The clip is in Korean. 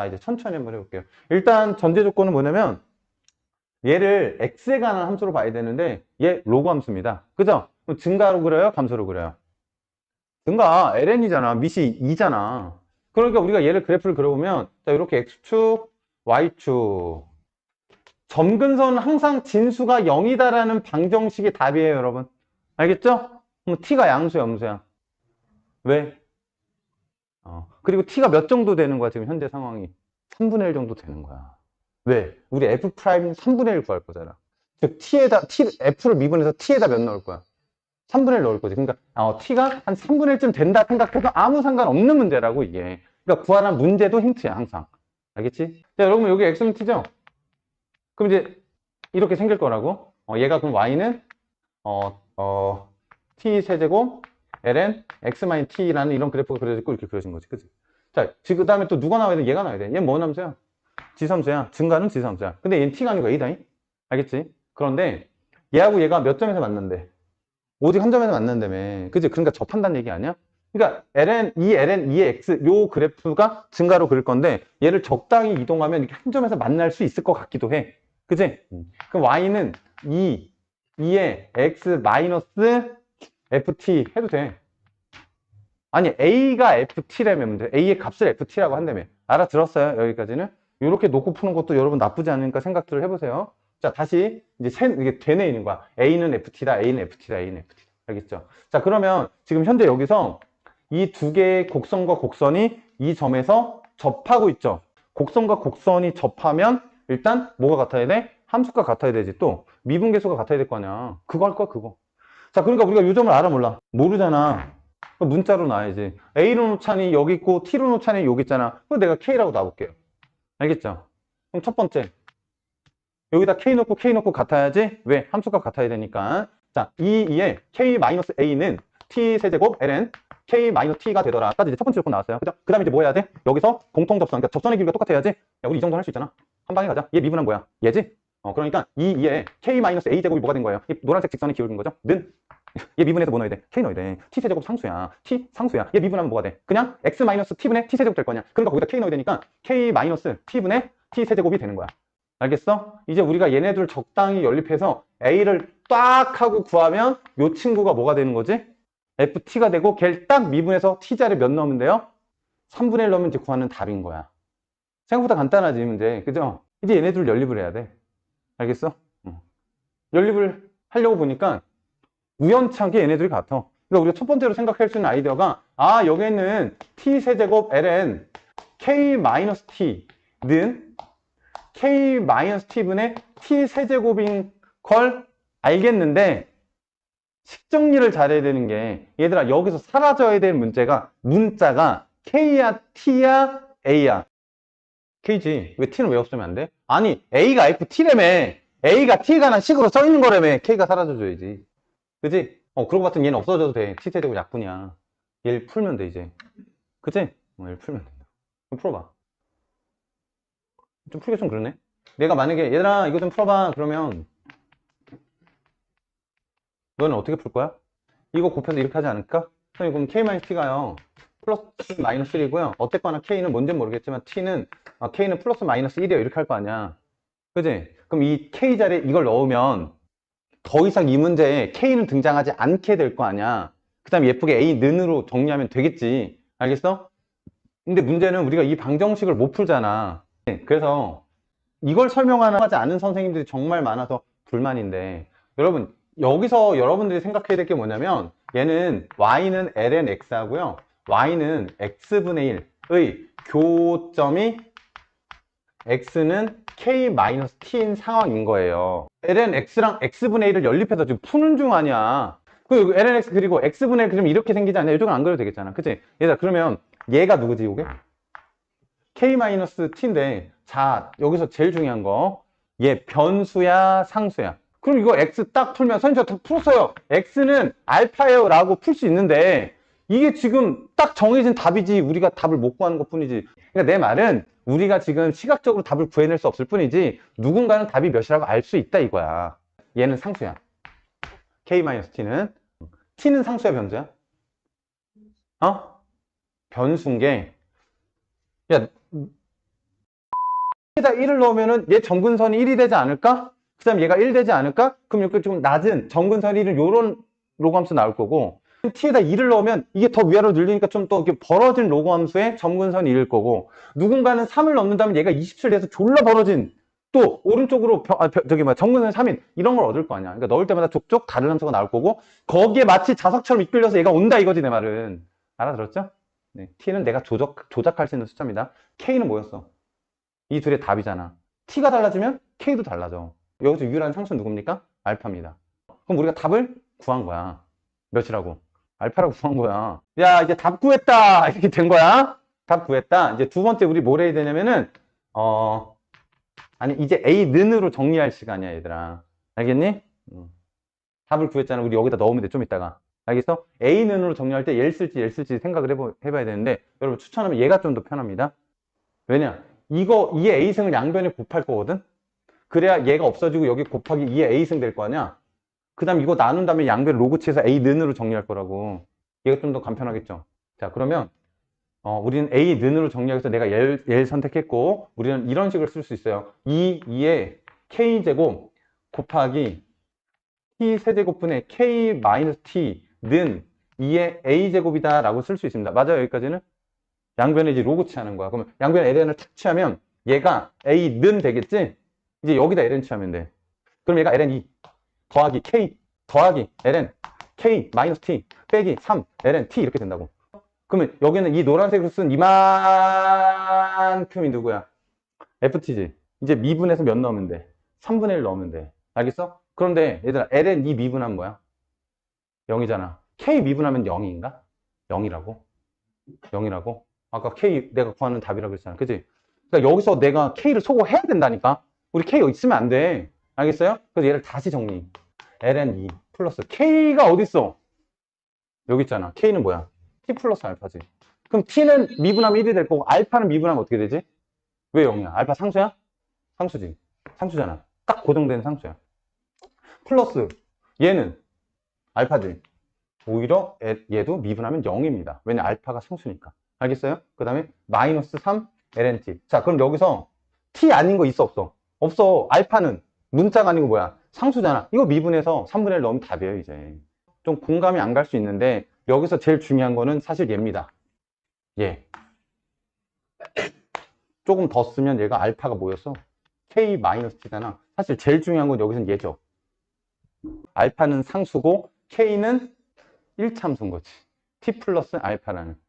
자, 이제 천천히 한번 해볼게요. 일단 전제 조건은 뭐냐면 얘를 x에 관한 함수로 봐야 되는데 얘 로그 함수입니다. 그죠? 그럼 증가로 그려요? 감소로 그려요? 증가 ln이잖아. 밑이 2잖아. 그러니까 우리가 얘를 그래프를 그려보면 자, 이렇게 x축, y축 점근선은 항상 진수가 0이다라는 방정식이 답이에요, 여러분. 알겠죠? 그럼 t가 양수야, 음수야? 왜? 어, 그리고 t가 몇 정도 되는 거야, 지금 현재 상황이? 3분의 1 정도 되는 거야. 왜? 우리 f 프라임 3분의 1 구할 거잖아. 즉, t에다, t, f를 미분해서 t에다 몇 넣을 거야? 3분의 1 넣을 거지. 그러니까, 어, t가 한 3분의 1쯤 된다 생각해도 아무 상관없는 문제라고, 이게. 그러니까 구하라는 문제도 힌트야, 항상. 알겠지? 자, 여러분, 여기 x는 t죠? 그럼 이제, 이렇게 생길 거라고. 어, 얘가 그럼 y는, 어, 어, t 세제곱, ln, x-t라는 이런 그래프가 그려지고 이렇게 그려진 거지. 그치? 자, 그 다음에 또 누가 나와야 돼? 얘가 나와야 돼. 얘는 뭔 함수야? 지삼수야. 증가는 지삼수야. 근데 얘는 t가 아니고 a다잉? 알겠지? 그런데 얘하고 얘가 몇 점에서 만난대? 오직 한 점에서 만난다며. 그지? 그러니까 접한다는 얘기 아니야? 그러니까 ln, e ln, e x 요 그래프가 증가로 그릴 건데 얘를 적당히 이동하면 이렇게 한 점에서 만날 수 있을 것 같기도 해. 그지? 그럼 y는 2, 2에 x 마이너스 ft 해도 돼. 아니 a가 ft라면 a의 값을 ft라고 한다며. 알아들었어요? 여기까지는? 이렇게 놓고 푸는 것도 여러분 나쁘지 않으니까 생각들을 해보세요. 자, 다시 이제 세, 이게 되뇌 있는 거야. a는 ft다, a는 ft다, a는 ft다. 알겠죠? 자, 그러면 지금 현재 여기서 이 두 개의 곡선과 곡선이 이 점에서 접하고 있죠. 곡선과 곡선이 접하면 일단 뭐가 같아야 돼? 함수가 같아야 되지. 또 미분계수가 같아야 될 거 아니야. 그거 할 거야, 그거. 자, 그러니까 우리가 이 점을 알아 몰라. 모르잖아. 문자로 놔야지. A로 놓자니 여기 있고 T로 놓자니 여기 있잖아. 그럼 내가 K라고 놔볼게요. 알겠죠? 그럼 첫 번째. 여기다 K 놓고 K 놓고 같아야지. 왜? 함수가 같아야 되니까. 자, 2, 2에 K-A는 T 세제곱 ln K-T가 되더라. 아까 이제 첫 번째 조건 나왔어요. 그죠? 그 다음에 이제 뭐 해야 돼? 여기서 공통 접선. 그러니까 접선의 길이가 똑같아야지. 야, 우리 이 정도 할 수 있잖아. 한 방에 가자. 얘 미분은 뭐야? 얘지? 어, 그러니까 2, 2에 K-A 제곱이 뭐가 된 거예요? 이 노란색 직선이 기울인 거죠? 는 얘 미분해서 뭐 넣어야 돼? K 넣어야 돼. T 세제곱 상수야. T 상수야. 얘 미분하면 뭐가 돼? 그냥 X 마이너스 T분의 T 세제곱 될 거냐? 그러니까 거기다 K 넣어야 되니까 K 마이너스 T분의 T 세제곱이 되는 거야. 알겠어? 이제 우리가 얘네들 적당히 연립해서 A를 딱 하고 구하면 요 친구가 뭐가 되는 거지? FT가 되고 걔를 딱 미분해서 T자를 몇 넣으면 돼요? 3분의 1 넣으면 이제 구하는 답인 거야. 생각보다 간단하지 문제. 그죠? 이제 얘네들 연립을 해야 돼. 알겠어? 응. 연립을 하려고 보니까 우연찮게 얘네들이 같아. 그러니까 우리가 첫 번째로 생각할 수 있는 아이디어가 아 여기에는 t 세제곱 ln k-t는 k-t분의 t 세제곱인 걸 알겠는데 식정리를 잘해야 되는 게 얘들아 여기서 사라져야 될 문제가 문자가 k야 t야 a야 k지 왜 t는 왜 없으면 안 돼? 아니 a가 ft라며 a가 t가 난 식으로 써 있는 거라며 k가 사라져줘야지. 그지? 어 그러고 봤더니 얘는 없어져도 돼. T 세제곱 약분이야. 얘를 풀면 돼 이제. 그치? 어, 얘를 풀면 된다. 그럼 풀어봐. 좀 풀기 좀 그러네. 내가 만약에 얘들아 이거 좀 풀어봐. 그러면 너는 어떻게 풀 거야? 이거 곱해서 이렇게 하지 않을까? 선생님 그럼 k-t가요 플러스 마이너스 1이고요. 어쨌거나 k는 뭔지 모르겠지만 t는 아, k는 플러스 마이너스 1이야 이렇게 할 거 아니야. 그지? 그럼 이 k 자리에 이걸 넣으면 더 이상 이 문제에 k는 등장하지 않게 될 거 아니야. 그 다음에 예쁘게 a는으로 정리하면 되겠지. 알겠어? 근데 문제는 우리가 이 방정식을 못 풀잖아. 그래서 이걸 설명하지 않은 선생님들이 정말 많아서 불만인데 여러분 여기서 여러분들이 생각해야 될 게 뭐냐면 얘는 y는 ln x 하고요 y는 x분의 1의 교점이 x는 k-t인 상황인 거예요. ln x랑 x분의 1을 연립해서 지금 푸는 중 아니야. 그 ln x 그리고 x분의 1 그러면 이렇게 생기지 않냐? 이쪽은 안 그려도 되겠잖아. 그치? 얘들아 그러면 얘가 누구지 이게? k-t인데 자 여기서 제일 중요한 거 얘 변수야 상수야? 그럼 이거 x 딱 풀면 선생님 저 다 풀었어요. x는 알파예요 라고 풀 수 있는데 이게 지금 딱 정해진 답이지 우리가 답을 못 구하는 것 뿐이지 그러니까 내 말은 우리가 지금 시각적으로 답을 구해낼 수 없을 뿐이지 누군가는 답이 몇이라고 알 수 있다 이거야 얘는 상수야 k-t는 t는 상수야 변수야? 어? 변수인 게 야, t에다 1을 넣으면은 얘 정근선이 1이 되지 않을까? 그 다음 얘가 1 되지 않을까? 그럼 이렇게 좀 낮은 정근선 1은 요런 로그함수 나올 거고 t에다 2를 넣으면 이게 더 위아래로 늘리니까 좀 더 벌어진 로그함수의 정근선이 1일 거고 누군가는 3을 넣는다면 얘가 27 돼서 졸라 벌어진 또 오른쪽으로 벼- 아, 벼- 저기 뭐 정근선 3인 이런 걸 얻을 거 아니야. 그러니까 넣을 때마다 족족 다른 함수가 나올 거고 거기에 마치 자석처럼 이끌려서 얘가 온다 이거지 내 말은. 알아들었죠? 네, t는 내가 조작 조작할 수 있는 숫자입니다. k는 뭐였어? 이 둘의 답이잖아. t가 달라지면 k도 달라져. 여기서 유일한 상수는 누굽니까? 알파입니다. 그럼 우리가 답을 구한 거야. 몇이라고? 알파라고 구한 거야. 야, 이제 답 구했다! 이렇게 된 거야. 답 구했다. 이제 두 번째 우리 뭘 해야 되냐면은, 어, 아니, 이제 A는으로 정리할 시간이야, 얘들아. 알겠니? 음. 답을 구했잖아. 우리 여기다 넣으면 돼, 좀 이따가. 알겠어? A는으로 정리할 때 얘를 쓸지 얘를 쓸지 생각을 해보, 해봐야 되는데, 여러분 추천하면 얘가 좀 더 편합니다. 왜냐? 이거, 이의 A승을 양변에 곱할 거거든? 그래야 얘가 없어지고 여기 곱하기 2의 A승 될 거 아니야? 그 다음 이거 나눈 다음에 양변 로그치에서 A는으로 정리할 거라고. 얘가 좀 더 간편하겠죠? 자, 그러면, 어, 우리는 A는으로 정리하기 위해서 내가 얘를, 선택했고, 우리는 이런 식으로 쓸수 있어요. 2, 2의 K제곱 곱하기 T 세제곱분의 K 마이너스 T는 2의 A제곱이다 라고 쓸 수 있습니다. 맞아요, 여기까지는? 양변에 이제 로그 취하는 거야. 그러면 양변 LN을 탁 취하면 얘가 A는 되겠지? 이제 여기다 LN 취하면 돼. 그럼 얘가 LN2 더하기 K 더하기 LN K 마이너스 T 빼기 3 LN T 이렇게 된다고. 그러면 여기는 이 노란색으로 쓴 이만큼이 누구야? FT지. 이제 미분해서 몇 넣으면 돼? 3분의 1 넣으면 돼. 알겠어? 그런데 얘들아 LN 이 미분하면 뭐야? 0이잖아. K 미분하면 0인가? 0이라고? 0이라고? 아까 K 내가 구하는 답이라고 했잖아. 그지? 그러니까 여기서 내가 K를 소거해야 된다니까? 우리 K 여기 있으면 안 돼. 알겠어요? 그래서 얘를 다시 정리. ln2 플러스 K가 어딨어? 여기 있잖아. K는 뭐야? T 플러스 알파지. 그럼 T는 미분하면 1이 될 거고 알파는 미분하면 어떻게 되지? 왜 0이야? 알파 상수야? 상수지. 상수잖아. 딱 고정된 상수야. 플러스 얘는 알파지. 오히려 애- 얘도 미분하면 0입니다. 왜냐? 알파가 상수니까. 알겠어요? 그 다음에 마이너스 3 lnt. 자, 그럼 여기서 t 아닌 거 있어 없어? 없어. 알파는 문자가 아니고 뭐야? 상수잖아. 이거 미분해서 3분의 1 넣으면 답이에요, 이제. 좀 공감이 안 갈 수 있는데 여기서 제일 중요한 거는 사실 얘입니다. 얘. 조금 더 쓰면 얘가 알파가 뭐였어? k-t잖아. 사실 제일 중요한 건 여기서는 얘죠. 알파는 상수고 k는 1참수인 거지. t 플러스 알파라는.